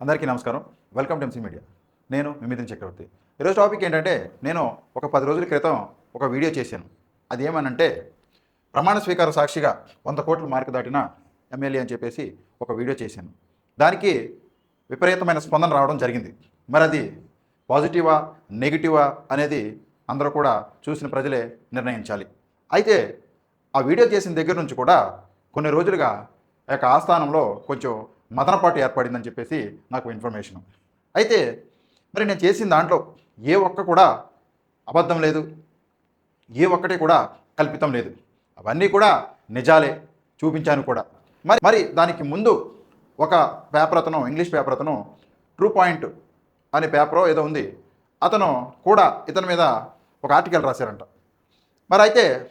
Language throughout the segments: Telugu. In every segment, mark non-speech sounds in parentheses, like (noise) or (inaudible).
అందరికీ నమస్కారం. వెల్కమ్ టు ఎంసీ మీడియా నేను మిమితిన్ చక్రవర్తి. ఈరోజు టాపిక్ ఏంటంటే నేను ఒక పది రోజుల క్రితం ఒక వీడియో చేశాను. అది ఏమనంటే ప్రమాణ స్వీకార సాక్షిగా వంద కోట్లు మార్కు దాటిన ఎమ్మెల్యే అని చెప్పేసి ఒక వీడియో చేశాను. దానికి విపరీతమైన స్పందన రావడం జరిగింది. మరి అది పాజిటివా నెగిటివా అనేది అందరూ కూడా చూసిన ప్రజలే నిర్ణయించాలి. అయితే ఆ వీడియో చేసిన దగ్గర నుంచి కూడా కొన్ని రోజులుగా ఆ యొక్క ఆస్థానంలో కొంచెం మదనపాటు ఏర్పడిందని చెప్పేసి నాకు ఇన్ఫర్మేషన్. అయితే మరి నేను చేసిన దాంట్లో ఏ ఒక్క కూడా అబద్ధం లేదు. ఏ ఒక్కటి కూడా కల్పితం లేదు. అవన్నీ కూడా నిజాలే చూపించాను కూడా. మరి మరి దానికి ముందు ఒక పేపర్ అతను ఇంగ్లీష్ పేపర్ అతను ట్రూ పాయింట్ అనే పేపర్ ఏదో ఉంది. అతను కూడా ఇతని మీద ఒక ఆర్టికల్ రాశారంట. మరి అయితే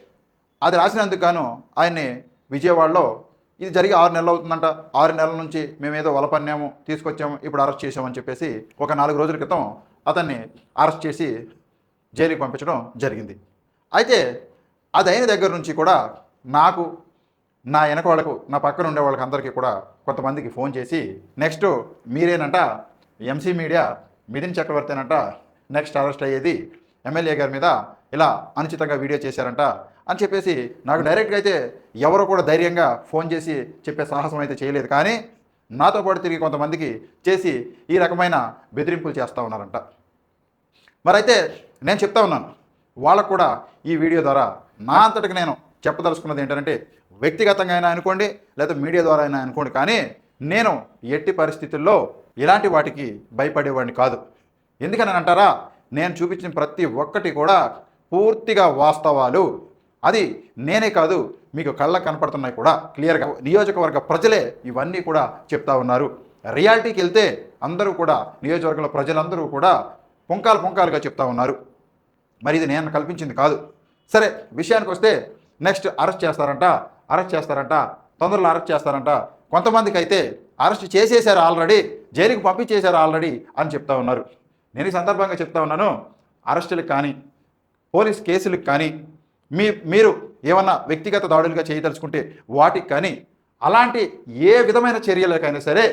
అది రాసినందుకు గాను ఆయన్ని విజయవాడలో ఇది జరిగి ఆరు నెలలు అవుతుందంట. ఆరు నెలల నుంచి మేమేదో వలపన్నాము తీసుకొచ్చాము ఇప్పుడు అరెస్ట్ చేసామని చెప్పేసి ఒక నాలుగు రోజుల క్రితం అతన్ని అరెస్ట్ చేసి జైలుకి పంపించడం జరిగింది. అయితే అది అయిన దగ్గర నుంచి కూడా నాకు నా వెనక వాళ్ళకు నా పక్కన ఉండే వాళ్ళకి అందరికీ కూడా కొంతమందికి ఫోన్ చేసి నెక్స్ట్ మీరేనంట ఎంసీ మీడియా మిథిన్ చక్రవర్తి అనంట నెక్స్ట్ అరెస్ట్ అయ్యేది ఎమ్మెల్యే గారి మీద ఇలా అనుచితంగా వీడియో చేశారంట అని చెప్పేసి నాకు డైరెక్ట్గా అయితే ఎవరు కూడా ధైర్యంగా ఫోన్ చేసి చెప్పే సాహసం అయితే చేయలేదు. కానీ నాతో పాటు తిరిగి కొంతమందికి చేసి ఈ రకమైన బెదిరింపులు చేస్తూ ఉన్నారంట. మరైతే నేను చెప్తా ఉన్నాను. వాళ్ళకు కూడా ఈ వీడియో ద్వారా నా అంతటికి నేను చెప్పదలుచుకున్నది ఏంటంటే వ్యక్తిగతంగా అయినా అనుకోండి లేదా మీడియా ద్వారా అయినా అనుకోండి కానీ నేను ఎట్టి పరిస్థితుల్లో ఇలాంటి వాటికి భయపడేవాడిని కాదు. ఎందుకని అంటారా? నేను చూపించిన ప్రతి ఒక్కటి కూడా పూర్తిగా వాస్తవాలు అది నేనే కాదు మీకు కళ్ళ కనపడుతున్నాయి కూడా క్లియర్గా నియోజకవర్గ ప్రజలే ఇవన్నీ కూడా చెప్తా ఉన్నారు. రియాలిటీకి వెళ్తే అందరూ కూడా నియోజకవర్గంలో ప్రజలందరూ కూడా పుంకాలు పుంకాలుగా చెప్తా ఉన్నారు. మరి ఇది నేను కల్పించింది కాదు. సరే విషయానికి వస్తే నెక్స్ట్ అరెస్ట్ చేస్తారంట అరెస్ట్ చేస్తారంట తొందరలో అరెస్ట్ చేస్తారంట. కొంతమందికి అయితే అరెస్ట్ చేసేశారు ఆల్రెడీ జైలుకి పంపించేశారు ఆల్రెడీ అని చెప్తా ఉన్నారు. నేను ఈ సందర్భంగా చెప్తా ఉన్నాను అరెస్టులకు కానీ పోలీస్ కేసులకు కానీ మీ మీరు ఏమన్నా వ్యక్తిగత దాడులుగా చేయదలుచుకుంటే వాటికి కానీ అలాంటి ఏ విధమైన చర్యలకైనా సరే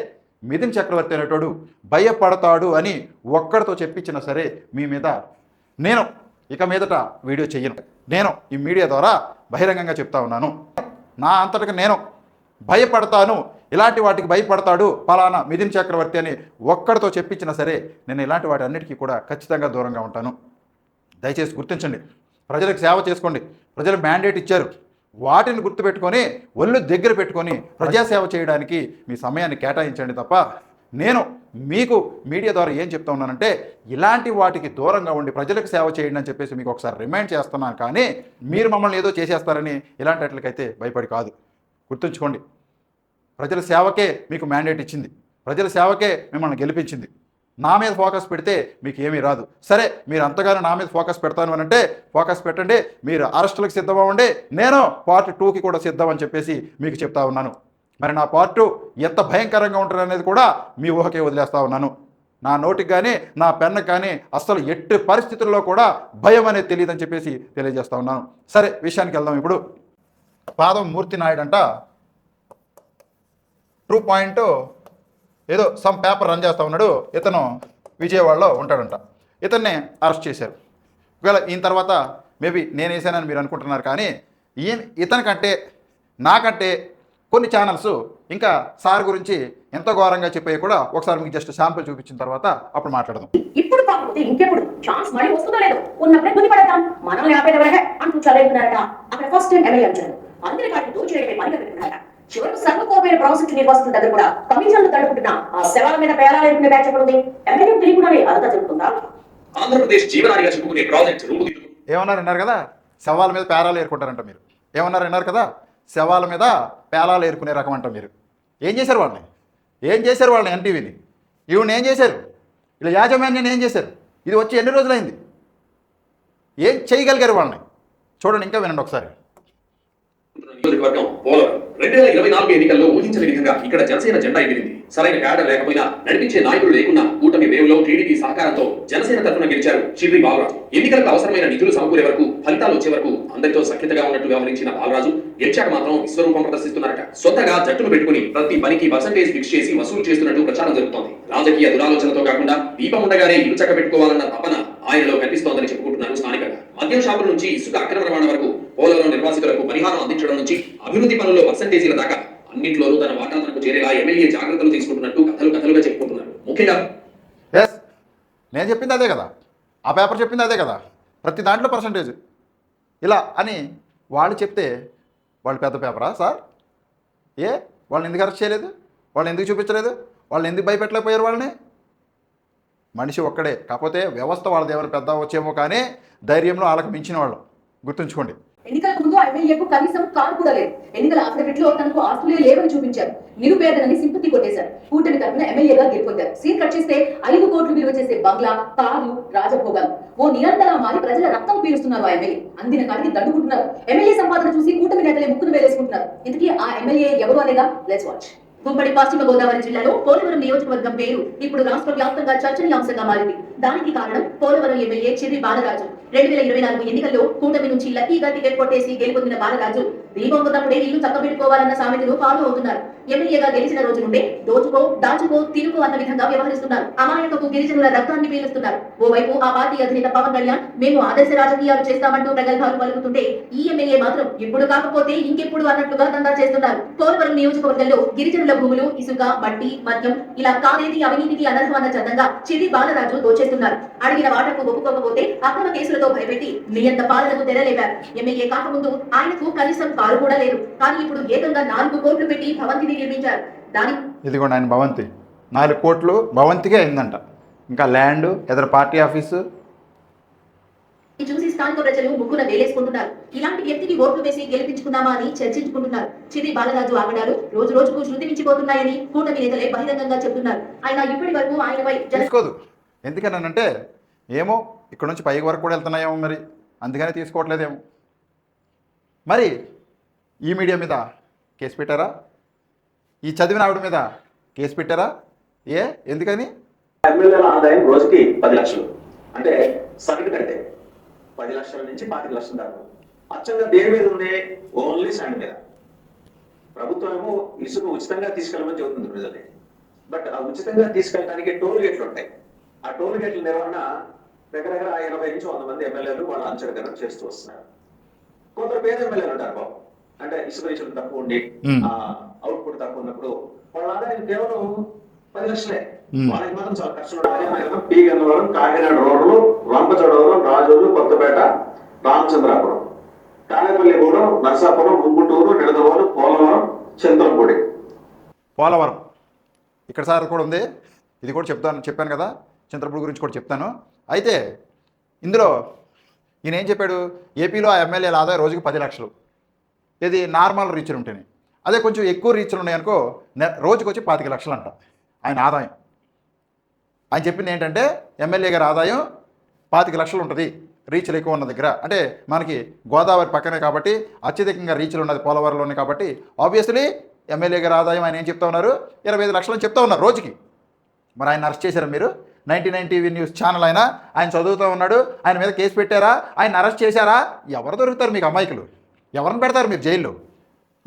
మిథున్ చక్రవర్తి అనేటోడు భయపడతాడు అని ఒక్కడితో చెప్పించినా సరే మీ మీద నేను ఇక మీదట వీడియో చెయ్యను. నేను ఈ మీడియా ద్వారా బహిరంగంగా చెప్తా ఉన్నాను. నా అంతటికి నేను భయపడతాను. ఇలాంటి వాటికి భయపడతాడు పలానా మిథున్ చక్రవర్తి అని ఒక్కడితో చెప్పించినా సరే నేను ఇలాంటి వాటి అన్నిటికీ కూడా ఖచ్చితంగా దూరంగా ఉంటాను. దయచేసి గుర్తించండి. ప్రజలకు సేవ చేసుకోండి. ప్రజలు మ్యాండేట్ ఇచ్చారు. వాటిని గుర్తుపెట్టుకొని ఒళ్ళు దగ్గర పెట్టుకొని ప్రజాసేవ చేయడానికి మీ సమయాన్ని కేటాయించండి తప్ప నేను మీకు మీడియా ద్వారా ఏం చెప్తా ఉన్నానంటే ఇలాంటి వాటికి దూరంగా ఉండి ప్రజలకు సేవ చేయండి అని చెప్పేసి మీకు ఒకసారి రిమైండ్ చేస్తున్నాను. కానీ మీరు మమ్మల్ని ఏదో చేసేస్తారని ఇలాంటి వాటికైతే భయపడి కాదు. గుర్తుంచుకోండి. ప్రజల సేవకే మీకు మ్యాండేట్ ఇచ్చింది. ప్రజల సేవకే మిమ్మల్ని గెలిపించింది. నా మీద ఫోకస్ పెడితే మీకు ఏమీ రాదు. సరే మీరు అంతగానో నా మీద ఫోకస్ పెడతాను అని అంటే ఫోకస్ పెట్టండి మీరు అరెస్టులకు సిద్ధమవ్వండి నేను పార్ట్ టూకి కూడా సిద్ధం అని చెప్పేసి మీకు చెప్తా ఉన్నాను. మరి నా పార్ట్ టూ ఎంత భయంకరంగా ఉంటుంది అనేది కూడా మీ ఊహకే వదిలేస్తా ఉన్నాను. నా నోటికి కానీ నా పెన్ను కానీ అస్సలు ఎట్టి పరిస్థితుల్లో కూడా భయం అనేది తెలియదని చెప్పేసి తెలియజేస్తా ఉన్నాను. సరే విషయానికి వెళ్దాం ఇప్పుడు. పాదం మూర్తి నాయుడు అంట. ట్రూ పాయింట్ ఏదో సమ్ పేపర్ రన్ చేస్తూ ఉన్నాడు. ఇతను విజయవాడలో ఉంటాడంట. ఇతన్ని అరెస్ట్ చేశారు. ఒకవేళ ఈయన తర్వాత మేబీ నేను వేసానని మీరు అనుకుంటున్నారు కానీ ఈయన ఇతనికంటే నాకంటే కొన్ని ఛానల్స్ ఇంకా సార్ గురించి ఎంత ఘోరంగా చెప్పే కూడా ఒకసారి మీకు జస్ట్ శాంపుల్ చూపించిన తర్వాత అప్పుడు మాట్లాడదాం. ఇప్పుడు కాకపోతే ఇంకెప్పుడు ఛాన్స్ మళ్ళీ వస్తుందో లేదో ఉన్నప్పుడే తుది పడతాం మనల్ని ఆపేదవరే అంటూ చదువుతున్నారట అక్కడ ఫస్ట్ టైం ఎమ్మెల్యే వచ్చారు అందరి కాటి దోచేయడమే పని పెట్టుకున్నారట చివరికి సర్వకోపమైన ప్రాసిక్యూషన్ నిర్వాసితుల దగ్గర కూడా కమిషన్లు తడుపుతున్న ఆ శవాల మీద పేరాలు ఎరుకునే బ్యాచ్ ఎక్కడ ఉంది? ఎమ్మెల్యే తెలియకుండానే అదంతా జరుగుతుందా ఆంధ్రప్రదేశ్ జీవనాడిగా చెప్పుకునే ప్రాజెక్ట్ రూపుదిద్దుకు ఏమన్నారు? విన్నారు కదా? శవాల మీద పేలాలు ఏరుకుంటారంట మీరు. ఏమన్నారు? విన్నారు కదా? శవాల మీద పేలాలు ఏరుకునే రకం అంట మీరు. ఏం చేశారు వాళ్ళని? ఏం చేశారు వాళ్ళని ఎన్టీవీని? ఈవిని ఏం చేశారు? ఇలా యాజమాన్యాన్ని ఏం చేశారు? ఇది వచ్చి ఎన్ని రోజులైంది? ఏం చేయగలిగారు వాళ్ళని? చూడండి ఇంకా వినండి ఒకసారి. నియోజకవర్గం పోలవరం. రెండు వేల ఇరవై నాలుగు ఎన్నికల్లో ఊహించని విధంగా ఇక్కడ జనసేన జెండా ఎగిరింది. సరైన క్యాడర్ లేకపోయినా నడిపించే నాయకులు లేకున్నా కూటమి వేవులో టీడీపీ సహకారంతో జనసేన తరఫున గెలిచారు చిర్రి బాలరాజు. ఎన్నికలకు అవసరమైన నిధులు సమకూరే వరకు ఫలితాలు వచ్చే వరకు అందరితో సఖ్యతగా ఉన్నట్టు వ్యవహరించిన బాలరాజు గెలిచాక మాత్రం విశ్వరూపం ప్రదర్శిస్తున్నారట. సొంతగా జట్టును పెట్టుకుని ప్రతి పనికి పర్సంటేజ్ ఫిక్స్ చేసి వసూలు చేస్తున్నట్టు ప్రచారం జరుగుతోంది. రాజకీయ దురాలోచనతో కాకుండా దీపం ఉండగానే ఇల్లు చక్క పెట్టుకోవాలన్న తపన ఆయనలో కనిపిస్తోందని చెప్పుకుంటున్నారు స్థానికంగా. మద్యం షాపుల నుంచి ఇసుక అక్రమ రవాణా వరకు పోలవరం నిర్వాసితులకు పరిహారం అందించడం నుంచి అభివృద్ధి పనుల్లో పర్సంటేజీల దాకా అన్నింటిలోనూ తన వాటా తనకు చేరేలా ఎమ్మెల్యే జాగ్రత్తలు తీసుకుంటున్నట్టు కథలు కథలుగా చెప్పుకుంటున్నారు. ముఖ్యంగా నేను చెప్పింది అదే కదా. ఆ పేపర్ చెప్పింది అదే కదా. ప్రతి దాంట్లో పర్సంటేజ్ ఇలా అని వాళ్ళు చెప్తే వాళ్ళు పెద్ద పేపరా సార్? ఏ? వాళ్ళని ఎందుకు అరెస్ట్ చేయలేదు? వాళ్ళని ఎందుకు చూపించలేదు? వాళ్ళని ఎందుకు భయపెట్టలేకపోయారు వాళ్ళని? మనిషి ఒక్కడే. కాకపోతే వ్యవస్థ వాళ్ళది ఎవరు పెద్ద వచ్చేమో కానీ ధైర్యంలో వాళ్ళకి మించిన వాళ్ళు. గుర్తుంచుకోండి. ఎన్నికలకు ముందు ఆ ఎమ్మెల్యేకు కనీసం కారు కూడా లేదు. ఎన్నికల అఫిడవిట్లో తనకు ఆస్తులే లేవని చూపించారు. నిరుపేదలని సింపతి కొట్టేశారు. కూటమి తరఫున ఎమ్మెల్యేగా గెలుపొందారు. సీన్ కట్ చేస్తే ఐదు కోట్లు విలువ చేసే బంగ్లా కార్లు రాజభోగాలు. ఓ నిరంతరం మారి ప్రజల రక్తం పీలుస్తున్నారు ఆ ఎమ్మెల్యే. అందిన కాడికి దండుకుంటున్నారు. ఎమ్మెల్యే సంపాదన చూసి కూటమి నేతలే ముక్కును వేలేసుకుంటున్నారు. ఇంతకీ ఆ ఎమ్మెల్యే ఎవరు అనేగా లెట్స్ వాచ్ గుమ్మడి పశ్చిమ గోదావరి జిల్లాలో పోలవరం నియోజకవర్గం పేరు ఇప్పుడు రాష్ట్ర వ్యాప్తంగా చర్చనీయాంశంగా మారింది. దానికి కారణం పోలవరం ఎమ్మెల్యే చిర్రి బాలరాజు. రెండు వేల ఇరవై నాలుగు ఎన్నికల్లో కూటమి నుంచి లక్కీగా టికెట్ కొట్టేసి గెలుపొందిన బాలరాజు. దీపం ఉన్నప్పుడే ఇల్లు చక్కబెట్టుకోవాలన్న సామెతలు ఫాలో అవుతున్నారు. ఎమ్మెల్యేగా గెలిచిన రోజు నుండే దోచుకో దాచుకో తిరుగు అన్న విధంగా వ్యవహరిస్తున్నారు. అమాయకపు గిరిజనుల రక్తాన్ని పీలుస్తున్నారు. ఓవైపు ఆ పార్టీ అధినేత పవన్ కళ్యాణ్ మేము ఆదర్శ రాజకీయాలు చేస్తామంటూ ప్రగల్భాలు పలుకుతుంటే ఈ ఎమ్మెల్యే మాత్రం ఇప్పుడు కాకపోతే ఇంకెప్పుడు అన్నట్లుగా దందా చేస్తున్నారు. పోలవరం నియోజకవర్గంలో గిరిజనుల భూములు ఇసుక మట్టి మద్యం ఇలా కాదేది అవినీతికి అనర్హమన్న చందంగా చిరి బాలరాజు దోచేస్తున్నారు. అడిగిన వాటకు ఒప్పుకోకపోతే అక్రమ కేసులతో భయపెట్టి నియంత పాలనకు తెరలేపారు. ఎమ్మెల్యే కాకముందు ఆయనకు కనీసం కారు కూడా లేదు. కానీ ఇప్పుడు ఏకంగా నాలుగు కోట్లు పెట్టి భవంతిని నిర్మించారు. దాని ఇదిగోండి ఆయన భవంతి. నాలుగు కోట్లు భవంతికే అయిందంట. ఇంకా ల్యాండ్ ఎదరు పార్టీ ఆఫీసు. చూసి స్థానిక ప్రజలు ముగ్గున వేలేసుకుంటున్నారు. ఇలాంటి వ్యక్తికి ఓట్లు వేసి గెలిపించుకున్నామా అని చర్చించుకుంటున్నారు. చిరి బాలరాజు ఆగడాలు రోజు రోజుకు శృతి మించిపోతున్నాయని కూటమి నేతలే బహిరంగంగా చెబుతున్నారు. ఆయన ఇప్పటి వరకు ఆయనపై తీసుకోదు. ఎందుకనంటే ఏమో ఇక్కడ నుంచి పైకి వరకు కూడా వెళ్తున్నాయేమో మరి. అందుకనే తీసుకోవట్లేదేమో. మరి ఈ మీడియా మీద కేసు పెట్టారా? ఈ చదివిన ఆవిడ మీద కేసు పెట్టారా? ఏ? ఎందుకని? ఎమ్మెల్యేల ఆదాయం రోజుకి పది లక్షలు. అంటే సగటు కంటే. పది లక్షల నుంచి పాతిక లక్షల దాకా. అచ్చంగా దేని మీద ఉంది ఓన్లీ శాండ్ మీద. ప్రభుత్వం ఏమో ఇసుక ఉచితంగా తీసుకెళ్ళమని చెబుతుంది ప్రజల్ని బట్ ఆ ఉచితంగా తీసుకెళ్ళడానికి టోల్ గేట్లు ఉంటాయి. ఆ టోల్ గేట్ల నిర్వహణ దగ్గర దగ్గర ఎనభై నుంచి వంద మంది ఎమ్మెల్యేలు వాళ్ళ అంచనా చేస్తూ వస్తున్నారు. కొందరు పేద ఎమ్మెల్యేలు ఉంటారు బాబు. అంటే రీచులు తక్కువ ఉండి. ఆ అవుట్పుట్ తక్కువ ఉన్నప్పుడు వాళ్ళ ఆదాయం కేవలం పది లక్షలే. వాళ్ళకి మాత్రం చాలా కష్టం ఉంటుంది. పి గన్నవరం కాకినాడ రోడ్లు రంపచోడవరం రాజోలు కొత్తపేట రామచంద్రాపురం. తాడేపల్లిగూడెం నరసాపురం ముంగుటూరు నిడదవోలు పోలవరం చింతలపూడి పోలవరం. ఇక్కడ సార్ కూడా ఉంది. ఇది కూడా చెప్తాను చెప్పాను కదా. చంద్రపూడి గురించి కూడా చెప్తాను. అయితే ఇందులో ఈయన ఏం చెప్పాడు? ఏపీలో ఆ ఎమ్మెల్యేల ఆదాయం రోజుకి పది లక్షలు. ఇది నార్మల్ రీచ్లు ఉంటేనే. అదే కొంచెం ఎక్కువ రీచ్లు ఉన్నాయనుకో రోజుకి వచ్చి పాతిక లక్షలు అంట ఆయన ఆదాయం. ఆయన చెప్పింది ఏంటంటే ఎమ్మెల్యే గారి ఆదాయం పాతిక లక్షలు ఉంటుంది రీచ్లు ఎక్కువ ఉన్న దగ్గర. అంటే మనకి గోదావరి పక్కనే కాబట్టి అత్యధికంగా రీచ్లు ఉన్నది పోలవరంలోనే కాబట్టి ఆబ్వియస్లీ ఎమ్మెల్యే గారి ఆదాయం ఆయన ఏం చెప్తా ఉన్నారు? ఇరవై ఐదు లక్షలు చెప్తా ఉన్నారు రోజుకి. మరి ఆయన అరెస్ట్ చేశారా మీరు? Ninety nine TV news channel అయినా ఆయన చదువుతూ ఉన్నాడు ఆయన మీద కేసు పెట్టారా? ఆయన అరెస్ట్ చేశారా? ఎవరు దొరుకుతారు మీకు అమాయకులు? ఎవరిని పెడతారు మీరు జైల్లో?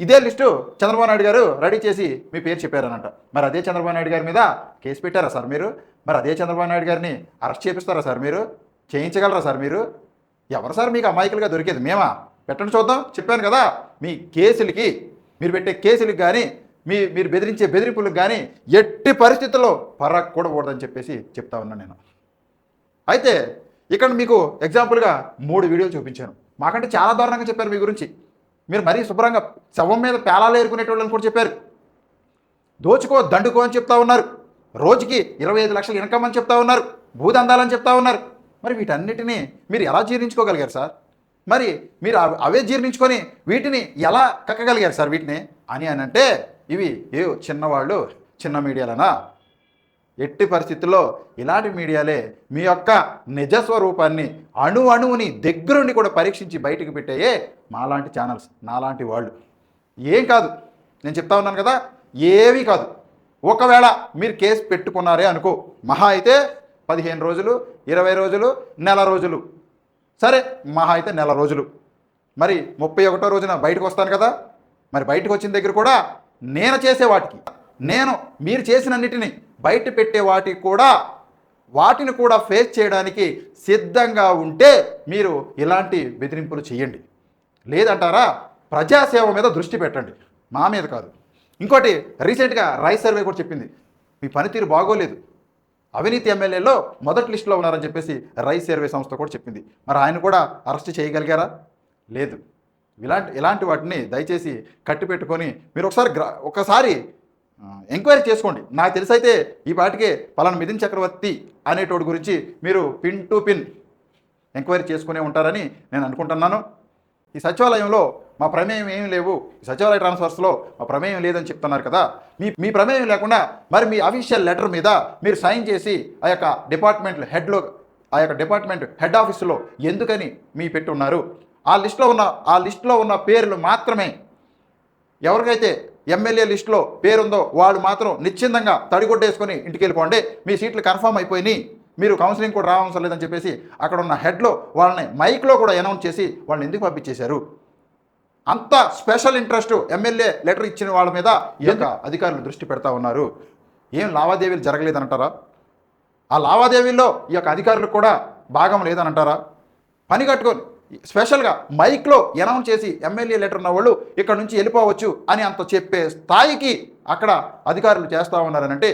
ఇదే లిస్టు చంద్రబాబు నాయుడు గారు రెడీ చేసి మీ పేరు చెప్పారనంట. మరి అదే చంద్రబాబు నాయుడు గారి మీద కేసు పెట్టారా సార్ మీరు? మరి అదే చంద్రబాబు నాయుడు గారిని అరెస్ట్ చేపిస్తారా సార్ మీరు? చేయించగలరా సార్ మీరు? ఎవరు సార్ మీకు అమాయకులుగా దొరికేది? మేమా? పెట్టండి చూద్దాం. చెప్పాను కదా మీ కేసులకి మీరు పెట్టే కేసులకు కానీ మీ మీరు బెదిరించే బెదిరింపులకు కానీ ఎట్టి పరిస్థితుల్లో పరాక్ కూడకూడదని చెప్పేసి చెప్తా ఉన్నాను నేను. అయితే ఇక్కడ మీకు ఎగ్జాంపుల్గా మూడు వీడియోలు చూపించాను. మాకంటే చాలా దారుణంగా చెప్పారు మీ గురించి. మీరు మరీ శుభ్రంగా శవం మీద పేలాలు ఏరుకునేటోళ్ళని కూడా చెప్పారు. దోచుకో దండుకో అని చెప్తా ఉన్నారు. రోజుకి ఇరవై ఐదు లక్షలు ఇన్కమ్ అని చెప్తా ఉన్నారు. భూదందాలని చెప్తా ఉన్నారు. మరి వీటన్నిటినీ మీరు ఎలా జీర్ణించుకోగలిగారు సార్? మరి మీరు అవే జీర్ణించుకొని వీటిని ఎలా కక్కగలిగారు సార్ వీటిని? అని అని అంటే ఇవి ఏ చిన్నవాళ్ళు చిన్న మీడియాలనా? ఎట్టి పరిస్థితుల్లో ఇలాంటి మీడియాలే మీ యొక్క నిజస్వరూపాన్ని అణు అణువుని దగ్గరుండి కూడా పరీక్షించి బయటకు పెట్టాయే మాలాంటి ఛానల్స్ నాలాంటి వాళ్ళు. ఏం కాదు. నేను చెప్తా ఉన్నాను కదా ఏమీ కాదు. ఒకవేళ మీరు కేసు పెట్టుకున్నారే అనుకో మహా అయితే పదిహేను రోజులు ఇరవై రోజులు నెల రోజులు. సరే మహా అయితే నెల రోజులు. మరి ముప్పై ఒకటో రోజున బయటకు వస్తాను కదా. మరి బయటకు వచ్చిన దగ్గర కూడా నేను చేసే వాటికి నేను మీరు చేసినన్నిటినీ బయట పెట్టే వాటికి కూడా వాటిని కూడా ఫేస్ చేయడానికి సిద్ధంగా ఉంటే మీరు ఇలాంటి బెదిరింపులు చేయండి. లేదంటారా? ప్రజాసేవ మీద దృష్టి పెట్టండి. మా మీద కాదు. ఇంకోటి రీసెంట్గా రైస్ సర్వే కూడా చెప్పింది. మీ పనితీరు బాగోలేదు. అవినీతి ఎమ్మెల్యేలో మొదటి లిస్టులో ఉన్నారని చెప్పేసి రైస్ సర్వే సంస్థ కూడా చెప్పింది. మరి ఆయన కూడా అరెస్ట్ చేయగలిగారా? లేదు. ఇలాంటి ఇలాంటి వాటిని దయచేసి కట్టిపెట్టుకొని మీరు ఒకసారి గ్రా ఒకసారి ఎంక్వైరీ చేసుకోండి. నాకు తెలిసైతే ఈ పాటికే పలానా మిథున్ చక్రవర్తి అనేటోడి గురించి మీరు పిన్ టు పిన్ ఎంక్వైరీ చేసుకునే ఉంటారని నేను అనుకుంటున్నాను. ఈ సచివాలయంలో మా ప్రమేయం ఏమీ లేవు. ఈ సచివాలయ ట్రాన్స్ఫర్స్లో మా ప్రమేయం లేదని చెప్తున్నారు కదా. మీ మీ ప్రమేయం లేకుండా మరి మీ అఫీషియల్ లెటర్ మీద మీరు సైన్ చేసి ఆ యొక్క డిపార్ట్మెంట్ హెడ్లో ఆ యొక్క డిపార్ట్మెంట్ హెడ్ ఆఫీసులో ఎందుకని మీ పెట్టి ఉన్నారు? ఆ లిస్టులో ఉన్న ఆ లిస్టులో ఉన్న పేర్లు మాత్రమే ఎవరికైతే ఎమ్మెల్యే లిస్టులో పేరుందో వాళ్ళు మాత్రం నిశ్చిందంగా తడిగొట్టేసుకొని ఇంటికి వెళ్ళిపోండి మీ సీట్లు కన్ఫర్మ్ అయిపోయినాయి. మీరు కౌన్సిలింగ్ కూడా రావసరం లేదని చెప్పేసి అక్కడ ఉన్న హెడ్లో వాళ్ళని మైక్లో కూడా అనౌన్స్ చేసి వాళ్ళని ఎందుకు పంపించేశారు? అంత స్పెషల్ ఇంట్రెస్ట్ ఎమ్మెల్యే లెటర్ ఇచ్చిన వాళ్ళ మీద ఈ యొక్క అధికారులు దృష్టి పెడతా ఉన్నారు? ఏం లావాదేవీలు జరగలేదనంటారా ఆ లావాదేవీల్లో ఈ యొక్క అధికారులకు కూడా భాగం లేదనంటారా? పని కట్టుకొని స్పెషల్గా మైక్లో అనౌన్స్ చేసి ఎమ్మెల్యే లెటర్ ఉన్న వాళ్ళు ఇక్కడ నుంచి వెళ్ళిపోవచ్చు అని అంత చెప్పే స్థాయికి అక్కడ అధికారులు చేస్తూ ఉన్నారనంటే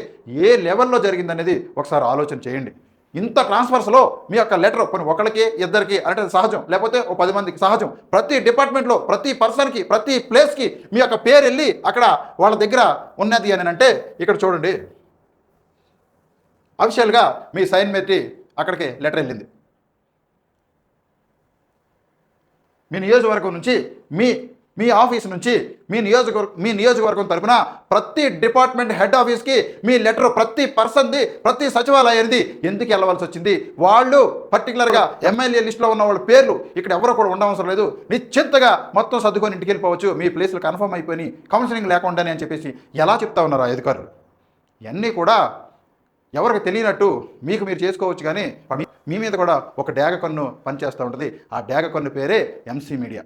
ఏ లెవెల్లో జరిగిందనేది ఒకసారి ఆలోచన చేయండి. ఇంత ట్రాన్స్ఫర్స్లో మీ యొక్క లెటర్ కొన్ని ఒకరికి ఇద్దరికి అంటే సహజం లేకపోతే ఓ పది మందికి సహజం. ప్రతి డిపార్ట్మెంట్లో ప్రతి పర్సన్కి ప్రతి ప్లేస్కి మీ యొక్క పేరు వెళ్ళి అక్కడ వాళ్ళ దగ్గర ఉన్నది అని అంటే ఇక్కడ చూడండి. అఫిషియల్గా మీ సైన్ పెట్టి అక్కడికి లెటర్ వెళ్ళింది. మీ నియోజకవర్గం నుంచి మీ మీ ఆఫీస్ నుంచి మీ నియోజకవర్గ మీ నియోజకవర్గం తరపున ప్రతి డిపార్ట్మెంట్ హెడ్ ఆఫీస్కి మీ లెటర్ ప్రతి పర్సన్ది ప్రతి సచివాలయానికి ఎందుకు వెళ్ళవలసి వచ్చింది? వాళ్ళు పర్టికులర్గా ఎమ్మెల్యే లిస్టులో ఉన్న వాళ్ళ పేర్లు ఇక్కడ ఎవరు కూడా ఉండవసరం లేదు. నిశ్చింతగా మొత్తం సర్దుకొని ఇంటికి వెళ్ళిపోవచ్చు. మీ ప్లేస్లు కన్ఫర్మ్ అయిపోయి కౌన్సిలింగ్ లేకుండానే అని చెప్పేసి ఎలా చెప్తా ఉన్నారు ఆ అధికారులు? ఇవన్నీ కూడా ఎవరికి తెలియనట్టు మీకు మీరు చేసుకోవచ్చు కానీ మీ- మీద కూడా ఒక డేగ కన్ను పనిచేస్తూ ఉంటుంది. ఆ డేగ కన్ను పేరే ఎంసీ మీడియా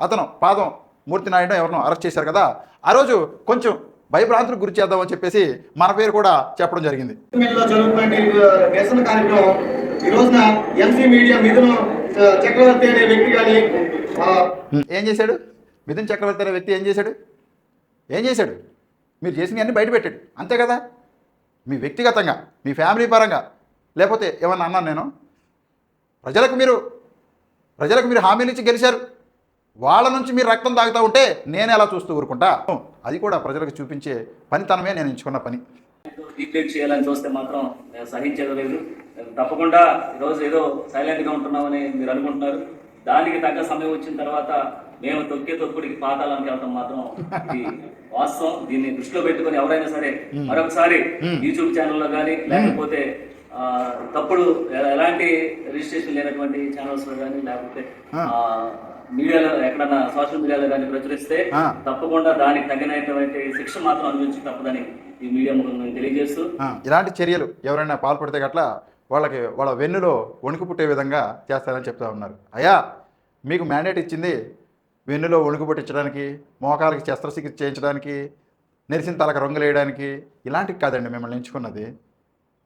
అతను పాదం మూర్తి నాయుడు ఎవరినో అరెస్ట్ చేశారు కదా ఆ రోజు కొంచెం భయభ్రాంతులకు గురి చేద్దామని చెప్పేసి మన పేరు కూడా చెప్పడం జరిగింది. లో జరుగుతున్న నిరసన కార్యక్రమం ఈ రోజున ఎంసీ మీడియా మిథున ఆ, చక్రవర్తి అనే వ్యక్తి కానీ ఆ, ఏం చేశాడు? మిథున్ చక్రవర్తి అనే వ్యక్తి ఏం చేశాడు? ఏం చేశాడు? మీరు చేసినవన్నీ బయట పెట్టాడు. అంతే కదా? మీ వ్యక్తిగతంగా మీ ఫ్యామిలీ పరంగా లేకపోతే ఏమన్నా అన్నాను నేను? ప్రజలకు మీరు ప్రజలకు మీరు హామీలు ఇచ్చి గెలిచారు. వాళ్ళ నుంచి మీరు రక్తం తాగుతూ ఉంటే నేను ఎలా చూస్తూ ఊరుకుంటా. అది కూడా ప్రజలకు చూపించే పనితనమే నేను ఎంచుకున్న పని. రీక్రియేట్ చేయాలని చూస్తే మాత్రం నేను సహించేది లేదు. నేను తప్పకుండా ఈరోజు ఏదో సైలెంట్గా ఉంటున్నామని మీరు అనుకుంటున్నారు. దానికి తగ్గ సమయం వచ్చిన తర్వాత మేము తొక్కే తొక్కుడికి పాతాలని వెళ్ళటం మాత్రం. (laughs) వాస్తవం. దీన్ని దృష్టిలో పెట్టుకొని ఎవరైనా సరే మరొకసారి యూట్యూబ్ ఛానల్లో కానీ లేకపోతే తప్పుడు ఎలాంటి రిజిస్ట్రేషన్ లేనటువంటి ఛానల్స్లో కానీ లేకపోతే మీడియాలో ఎక్కడన్నా సోషల్ మీడియాలో కానీ ప్రచురిస్తే. తప్పకుండా దానికి తగినటువంటి శిక్ష మాత్రం అనుభవించి తప్పదని ఈ మీడియా ముఖంగా తెలియజేస్తూ ఇలాంటి చర్యలు ఎవరైనా పాల్పడితే గట్ల వాళ్ళకి వాళ్ళ వెన్నులో వణుకు పుట్టే విధంగా చేస్తారని చెప్తా ఉన్నారు. అయ్యా మీకు మ్యాండేట్ ఇచ్చింది వెన్నులో ఒణుకు పుట్టించడానికి మోకాలకి శస్త్రచికిత్స చేయించడానికి నెరిసిన తలకు రంగులు వేయడానికి ఇలాంటివి కాదండి మిమ్మల్ని ఎంచుకున్నది.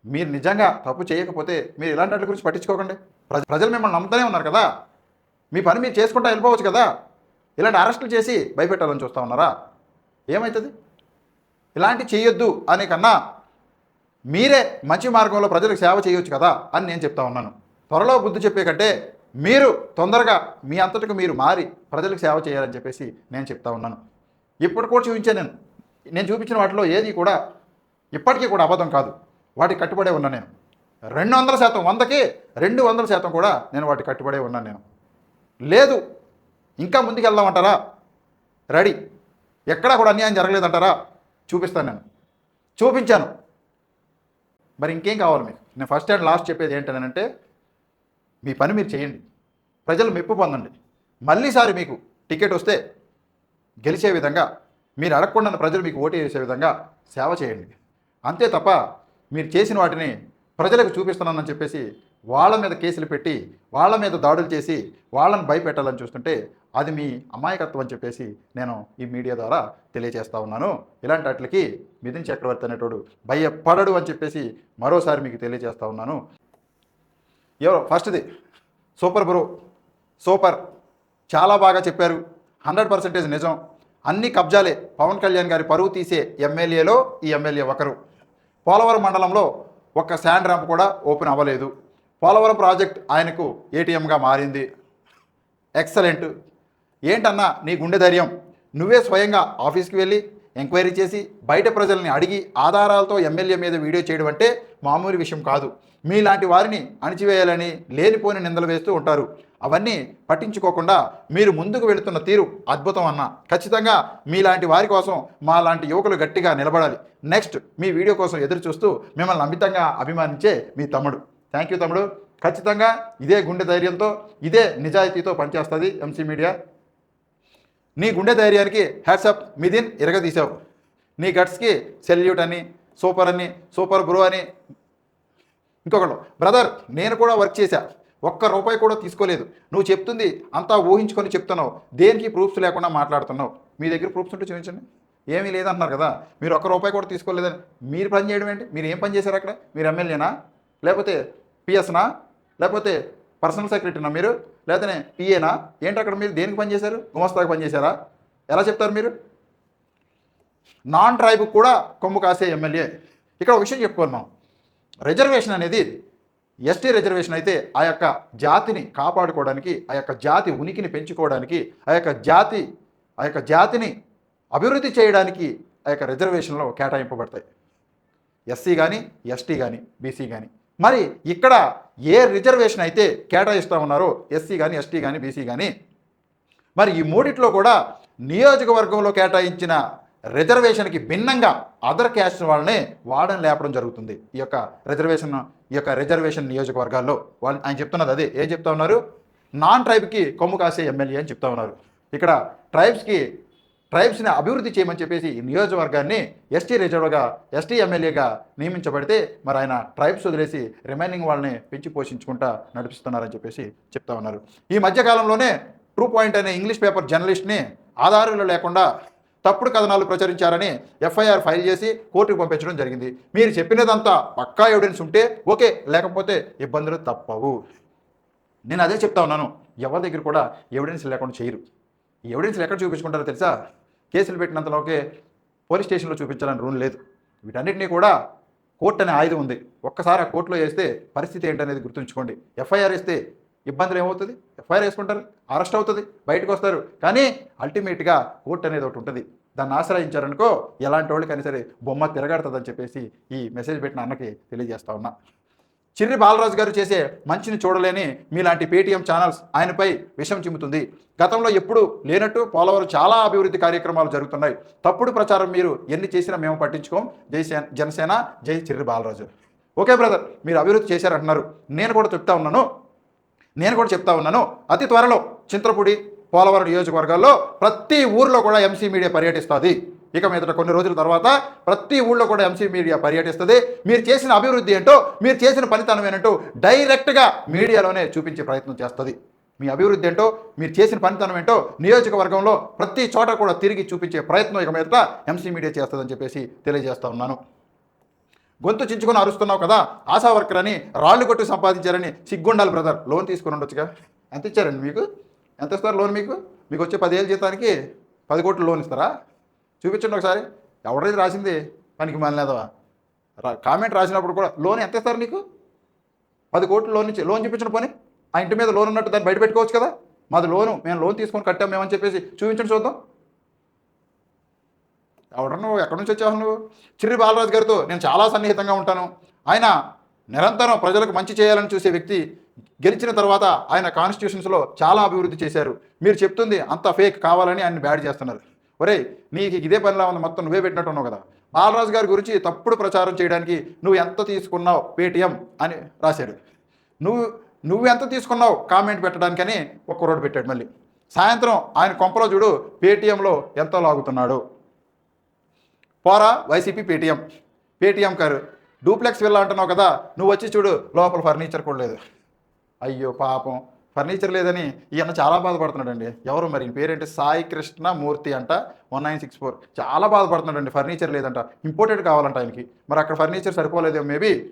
మీరు నిజంగా తప్పు చేయకపోతే మీరు ఇలాంటి వాటి గురించి పట్టించుకోకండి. ప్రజ ప్రజలు మిమ్మల్ని నమ్ముతూనే ఉన్నారు కదా. మీ పని మీరు చేసుకుంటా వెళ్ళిపోవచ్చు కదా. ఇలాంటి అరెస్టులు చేసి భయపెట్టాలని చూస్తూ ఉన్నారా? ఏమవుతుంది ఇలాంటి చేయొద్దు అనే కన్నా మీరే మంచి మార్గంలో ప్రజలకు సేవ చేయొచ్చు కదా అని నేను చెప్తా ఉన్నాను. త్వరలో బుద్ధి చెప్పే కంటే మీరు తొందరగా మీ అంతటికి మీరు మారి ప్రజలకు సేవ చేయాలని చెప్పేసి నేను చెప్తా ఉన్నాను. ఇప్పుడు కూడా చూపించాను నేను నేను చూపించిన వాటిలో ఏది కూడా ఇప్పటికీ కూడా అబద్ధం కాదు. వాటికి కట్టుబడే ఉన్నా నేను. రెండు వందల శాతం వందకి రెండు వందల శాతం కూడా నేను వాటికి కట్టుబడే ఉన్నాను నేను. లేదు ఇంకా ముందుకు వెళ్దామంటారా? రెడీ. ఎక్కడా కూడా అన్యాయం జరగలేదంటారా? చూపిస్తాను నేను. చూపించాను. మరి ఇంకేం కావాలి మీకు? నేను ఫస్ట్ అండ్ లాస్ట్ చెప్పేది ఏంటనంటే మీ పని మీరు చేయండి. ప్రజలు మెప్పు పొందండి. మళ్ళీసారి మీకు టికెట్ వస్తే గెలిచే విధంగా మీరు అడగకుండా ప్రజలు మీకు ఓటు వేసే విధంగా సేవ చేయండి. అంతే తప్ప మీరు చేసిన వాటిని ప్రజలకు చూపిస్తున్నానని చెప్పేసి వాళ్ళ మీద కేసులు పెట్టి వాళ్ళ మీద దాడులు చేసి వాళ్ళని భయపెట్టాలని చూస్తుంటే అది మీ అమాయకత్వం అని చెప్పేసి నేను ఈ మీడియా ద్వారా తెలియజేస్తా ఉన్నాను. ఇలాంటి వాటికి మిథున్ చక్రవర్తి అనేటోడు భయపడడు అని చెప్పేసి మరోసారి మీకు తెలియజేస్తా ఉన్నాను. ఎవరు? ఫస్ట్ది. Super bro. సూపర్. చాలా బాగా చెప్పారు. హండ్రెడ్ పర్సెంటేజ్ నిజం. అన్ని కబ్జాలే పవన్ కళ్యాణ్ గారి పరువు తీసే ఎమ్మెల్యేలో ఈ ఎమ్మెల్యే ఒకరు. పోలవరం మండలంలో ఒక్క శాండ్ ర్యాంప్ కూడా ఓపెన్ అవ్వలేదు. పోలవరం ప్రాజెక్ట్ ఆయనకు ఏటీఎంగా మారింది. ఎక్సలెంట్. ఏంటన్నా నీ గుండె ధైర్యం? నువ్వే స్వయంగా ఆఫీస్కి వెళ్ళి ఎంక్వైరీ చేసి బయట ప్రజల్ని అడిగి ఆధారాలతో ఎమ్మెల్యే మీద వీడియో చేయడం అంటే మామూలు విషయం కాదు. మీలాంటి వారిని అణిచివేయాలని లేనిపోని నిందలు వేస్తూ ఉంటారు. అవన్నీ పట్టించుకోకుండా మీరు ముందుకు వెళుతున్న తీరు అద్భుతం అన్న. ఖచ్చితంగా మీలాంటి వారి కోసం మా లాంటి యువకులు గట్టిగా నిలబడాలి. నెక్స్ట్ మీ వీడియో కోసం ఎదురు చూస్తూ మిమ్మల్ని అమితంగా అభిమానించే మీ తమ్ముడు. థ్యాంక్ యూ తమ్ముడు. ఖచ్చితంగా ఇదే గుండె ధైర్యంతో ఇదే నిజాయితీతో పనిచేస్తుంది ఎంసీ మీడియా నీ గుండె ధైర్యానికి హ్యాట్సప్ ఇరగ ఇరగదీశావు నీ గట్స్కి సెల్యూట్ అని సూపర్ అని సూపర్ బ్రో అని. ఇంకొకళ్ళు బ్రదర్ నేను కూడా వర్క్ చేశా. ఒక్క రూపాయి కూడా తీసుకోలేదు. నువ్వు చెప్తుంది అంతా ఊహించుకొని చెప్తున్నావు. దేనికి ప్రూఫ్స్ లేకుండా మాట్లాడుతున్నావు? మీ దగ్గర ప్రూఫ్స్ ఉంటే చూపించండి. ఏమీ లేదంటున్నారు కదా. మీరు ఒక్క రూపాయి కూడా తీసుకోలేదని. మీరు పని చేయడం ఏంటి? మీరు ఏం పని చేశారు అక్కడ? మీరు ఎమ్మెల్యేనా? లేకపోతే పిఎస్నా లేకపోతే పర్సనల్ సెక్రటరీనా మీరు? లేకపోతే పిఏనా ఏంటి అక్కడ మీరు? దేనికి పనిచేశారు గుమస్తాకి పనిచేశారా ఎలా చెప్తారు మీరు? నాన్ ట్రైబ్ కూడా కొమ్ము కాసే ఎమ్మెల్యే. ఇక్కడ ఒక విషయం చెప్పుకోవాలి మనం. రిజర్వేషన్ అనేది ఎస్టీ రిజర్వేషన్ అయితే ఆ యొక్క జాతిని కాపాడుకోవడానికి ఆ యొక్క జాతి ఉనికిని పెంచుకోవడానికి ఆ యొక్క జాతి ఆ యొక్క జాతిని అభివృద్ధి చేయడానికి ఆ యొక్క రిజర్వేషన్లో కేటాయింపబడతాయి. ఎస్సీ కానీ ఎస్టీ కానీ బీసీ కానీ మరి ఇక్కడ ఏ రిజర్వేషన్ అయితే కేటాయిస్తూ ఉన్నారో ఎస్సీ కానీ ఎస్టీ కానీ బీసీ కానీ మరి ఈ మూడిట్లో కూడా నియోజకవర్గంలో కేటాయించిన రిజర్వేషన్కి భిన్నంగా అదర్ క్యాస్ట్ వాళ్ళనే వాడని లేపడం జరుగుతుంది. ఈ యొక్క రిజర్వేషన్ ఈ యొక్క రిజర్వేషన్ నియోజకవర్గాల్లో. వాళ్ళు ఆయన చెప్తున్నది అదే. ఏం చెప్తా ఉన్నారు? నాన్ ట్రైబ్కి కొమ్ము కాసే ఎమ్మెల్యే అని చెప్తా ఉన్నారు. ఇక్కడ ట్రైబ్స్కి ట్రైబ్స్ని అభివృద్ధి చేయమని చెప్పేసి ఈ నియోజకవర్గాన్ని ఎస్టీ రిజర్వ్గా ఎస్టీ ఎమ్మెల్యేగా నియమించబడితే మరి ఆయన ట్రైబ్స్ వదిలేసి రిమైనింగ్ వాళ్ళని పెంచి పోషించుకుంటా నడిపిస్తున్నారని చెప్పేసి చెప్తా ఉన్నారు. ఈ మధ్యకాలంలోనే ట్రూ పాయింట్ అనే ఇంగ్లీష్ పేపర్ జర్నలిస్ట్ని ఆధారాలు లేకుండా తప్పుడు కథనాలు ప్రచురించారని ఎఫ్ఐఆర్ ఫైల్ చేసి కోర్టుకు పంపించడం జరిగింది. మీరు చెప్పినదంతా పక్కా ఎవిడెన్స్ ఉంటే ఓకే లేకపోతే ఇబ్బందులు తప్పవు. నేను అదే చెప్తా ఉన్నాను. ఎవరి దగ్గర కూడా ఎవిడెన్స్ లేకుండా చేయరు. ఈ ఎవిడెన్స్లు ఎక్కడ చూపించుకుంటారో తెలుసా? కేసులు పెట్టినంతలోకే పోలీస్ స్టేషన్లో చూపించాలని రూల్ లేదు. వీటన్నిటినీ కూడా కోర్టు అనే ఆయుధం ఉంది. ఒక్కసారి ఆ కోర్టులో వేస్తే పరిస్థితి ఏంటనేది గుర్తుంచుకోండి. ఎఫ్ఐఆర్ వేస్తే ఇబ్బందులు ఏమవుతుంది? ఎఫ్ఐఆర్ వేసుకుంటారు అరెస్ట్ అవుతుంది బయటకు వస్తారు. కానీ అల్టిమేట్గా కోర్టు అనేది ఒకటి ఉంటుంది. దాన్ని ఆశ్రయించారనుకో ఎలాంటి వాళ్ళకైనా సరే బొమ్మ తిరగడుతుందని చెప్పేసి ఈ మెసేజ్ పెట్టిన అన్నకి తెలియజేస్తా ఉన్నా. చిర్రి బాలరాజు గారు చేసే మంచిని చూడలేని మీలాంటి పేటీఎం ఛానల్స్ ఆయనపై విషం చిమ్ముతుంది. గతంలో ఎప్పుడు లేనట్టు పోలవరం చాలా అభివృద్ధి కార్యక్రమాలు జరుగుతున్నాయి. తప్పుడు ప్రచారం మీరు ఎన్ని చేసినా మేము పట్టించుకోం. జై జనసేన జై చిర్రి బాలరాజు. ఓకే బ్రదర్ మీరు అభివృద్ధి చేశారంటున్నారు. నేను కూడా చెప్తా ఉన్నాను. నేను కూడా చెప్తా ఉన్నాను. అతి త్వరలో చింతలపూడి పోలవరం నియోజకవర్గాల్లో ప్రతి ఊర్లో కూడా ఎంసీ మీడియా పర్యటిస్తుంది. ఇక మీదట కొన్ని రోజుల తర్వాత ప్రతి ఊళ్ళో కూడా ఎంసీ మీడియా పర్యటిస్తుంది. మీరు చేసిన అభివృద్ధి ఏంటో మీరు చేసిన పనితనం ఏంటో డైరెక్ట్గా మీడియాలోనే చూపించే ప్రయత్నం చేస్తుంది. మీ అభివృద్ధి ఏంటో మీరు చేసిన పనితనం ఏంటో నియోజకవర్గంలో ప్రతి చోట కూడా తిరిగి చూపించే ప్రయత్నం ఇక మీదట ఎంసీ మీడియా చేస్తుందని చెప్పేసి తెలియజేస్తా ఉన్నాను. గొంతు చించుకొని అరుస్తున్నావు కదా ఆశా వర్కర్ అని రాళ్ళు కొట్టి సంపాదించారని సిగ్గుండాలి బ్రదర్. లోన్ తీసుకుని ఉండొచ్చుగా? ఎంత ఇచ్చారండి మీకు? ఎంత ఇస్తారు లోన్ మీకు? మీకు వచ్చే పదివేలు జీతానికి పది కోట్లు లోన్ ఇస్తారా? చూపించండి ఒకసారి. ఎవరైతే రాసింది? పనికి మాలినదవా? రా కామెంట్ రాసినప్పుడు కూడా లోన్ ఎంత ఇస్తారు నీకు? పది కోట్లు లోన్ ఇచ్చి లోన్ చూపించండి పోనీ. ఆ ఇంటి మీద లోన్ ఉన్నట్టు దాన్ని బయట పెట్టుకోవచ్చు కదా. మాది లోను మేము లోన్ తీసుకొని కట్టాం మేమని చెప్పేసి చూపించండి చూద్దాం. ఎవడ నువ్వు ఎక్కడి నుంచి వచ్చావు నువ్వు? చిర్రి బాలరాజు గారితో నేను చాలా సన్నిహితంగా ఉంటాను. ఆయన నిరంతరం ప్రజలకు మంచి చేయాలని చూసే వ్యక్తి. గెలిచిన తర్వాత ఆయన కాన్స్టిట్యూషన్స్లో చాలా అభివృద్ధి చేశారు. మీరు చెప్తుంది అంత ఫేక్ కావాలని ఆయన బ్యాడ్ చేస్తున్నారు. ఒరే నీకు ఇదే పనిలా ఉంది మొత్తం నువ్వే పెట్టినట్టున్నావు కదా. బాలరాజు గారి గురించి తప్పుడు ప్రచారం చేయడానికి నువ్వు ఎంత తీసుకున్నావు పేటిఎం అని రాశాడు. నువ్వు నువ్వు ఎంత తీసుకున్నావు కామెంట్ పెట్టడానికని ఒక్క రోడ్డు పెట్టాడు మళ్ళీ. సాయంత్రం ఆయన కొంపలో చూడు పేటీఎంలో ఎంతో లాగుతున్నాడు. పోరా YCP Paytm. Paytm car. Duplex villa అంటున్నావు కదా నువ్వు వచ్చి చూడు లోపల ఫర్నిచర్ కూడా లేదు. అయ్యో పాపం. ఫర్నిచర్ లేదని ఈయన చాలా బాధపడుతున్నాడండి. ఎవరు మరి? పేరేంటి? సాయి కృష్ణ మూర్తి అంట వన్ నైన్ సిక్స్ ఫోర్. చాలా బాధపడుతున్నాడండి ఫర్నిచర్ లేదంట. ఇంపోర్టెడ్ కావాలంట ఆయనకి. మరి అక్కడ ఫర్నిచర్ సరిపోలేదేమో మేబీ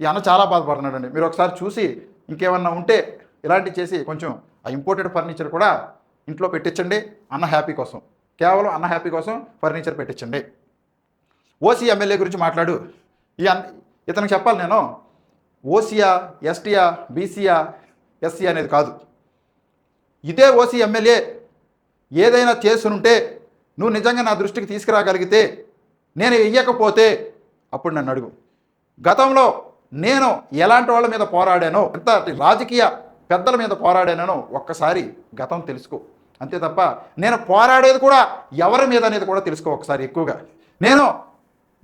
ఈ అన్న చాలా బాధపడుతున్నాడండి. మీరు ఒకసారి చూసి ఇంకేమన్నా ఉంటే ఇలాంటివి చేసి కొంచెం ఆ ఇంపోర్టెడ్ ఫర్నిచర్ కూడా ఇంట్లో పెట్టించండి అన్న హ్యాపీ కోసం. కేవలం అన్న హ్యాపీ కోసం ఫర్నిచర్ పెట్టించండి. ఓసీ ఎమ్మెల్యే గురించి మాట్లాడు. ఈ అన్ ఇతనికి చెప్పాలి నేను. ఓసీయా ఎస్టీయా బీసీయా ఎస్సీ అనేది కాదు. ఇదే ఓసీ ఎమ్మెల్యే ఏదైనా చేసునుంటే నువ్వు నిజంగా నా దృష్టికి తీసుకురాగలిగితే నేను వెయ్యకపోతే అప్పుడు నన్ను అడుగు. గతంలో నేను ఎలాంటి వాళ్ళ మీద పోరాడానో ఎంత రాజకీయ పెద్దల మీద పోరాడానో ఒక్కసారి గతం తెలుసుకో. అంతే తప్ప నేను పోరాడేది కూడా ఎవరి మీద అనేది కూడా తెలుసుకో ఒకసారి ఎక్కువగా. నేను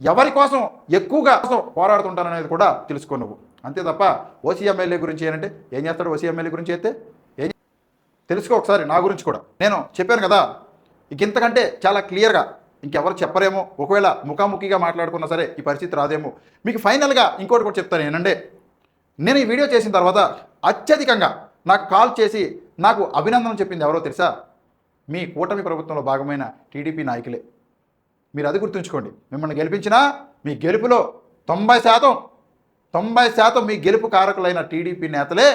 ఎవరి కోసం ఎక్కువగా కోసం పోరాడుతుంటాననేది కూడా తెలుసుకో నువ్వు. అంతే తప్ప ఓసీ ఎమ్మెల్యే గురించి ఏంటంటే ఏం చేస్తాడు ఓసీ ఎమ్మెల్యే గురించి అయితే? ఏం తెలుసుకో ఒకసారి నా గురించి కూడా. నేను చెప్పాను కదా ఇక ఇంతకంటే చాలా క్లియర్గా ఇంకెవరు చెప్పరేమో. ఒకవేళ ముఖాముఖిగా మాట్లాడుకున్నా సరే ఈ పరిస్థితి రాదేమో. మీకు ఫైనల్గా ఇంకోటి కూడా చెప్తాను ఏంటంటే నేను ఈ వీడియో చేసిన తర్వాత అత్యధికంగా నాకు కాల్ చేసి నాకు అభినందన చెప్పింది ఎవరో తెలుసా? మీ కూటమి ప్రభుత్వంలో భాగమైన టీడీపీ నాయకులే. మీరు అది గుర్తుంచుకోండి. మిమ్మల్ని గెలిపించినా మీ గెలుపులో తొంభై శాతం తొంభై శాతం మీ గెలుపు కారకులైన టీడీపీ నేతలే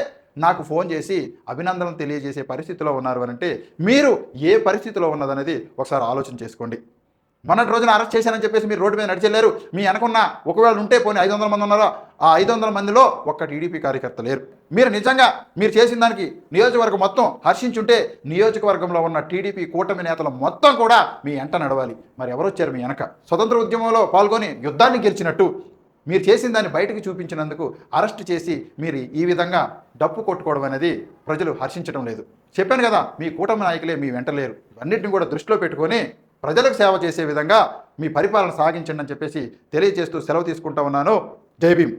నాకు ఫోన్ చేసి అభినందనలు తెలియజేసే పరిస్థితిలో ఉన్నారు అనంటే అంటే మీరు ఏ పరిస్థితిలో ఉన్నదనేది ఒకసారి ఆలోచన చేసుకోండి. మొన్నటి రోజున అరెస్ట్ చేశానని చెప్పేసి మీరు రోడ్డు మీద నడిచెళ్ళారు. మీ అనుకున్న ఒకవేళ ఉంటే పోనీ ఐదు వందల మంది ఉన్నారో ఆ ఐదు వందల మందిలో ఒక్క టీడీపీ కార్యకర్త లేరు. మీరు నిజంగా మీరు చేసిన దానికి నియోజకవర్గం మొత్తం హర్షించుంటే నియోజకవర్గంలో ఉన్న టీడీపీ కూటమి నేతలు మొత్తం కూడా మీ ఎంట నడవాలి. మరి ఎవరు వచ్చారు మీ వెనక? స్వతంత్ర ఉద్యమంలో పాల్గొని యుద్ధాన్ని గెలిచినట్టు మీరు చేసిన దాన్ని బయటకు చూపించినందుకు అరెస్ట్ చేసి మీరు ఈ విధంగా డప్పు కొట్టుకోవడం అనేది ప్రజలు హర్షించడం లేదు. చెప్పాను కదా మీ కూటమి నాయకులే మీ వెంట లేరు. అన్నింటిని కూడా దృష్టిలో పెట్టుకొని ప్రజలకు సేవ చేసే విధంగా మీ పరిపాలన సాగించండి అని చెప్పేసి తెలియజేస్తూ సెలవు తీసుకుంటా ఉన్నాను. జై భీమ్.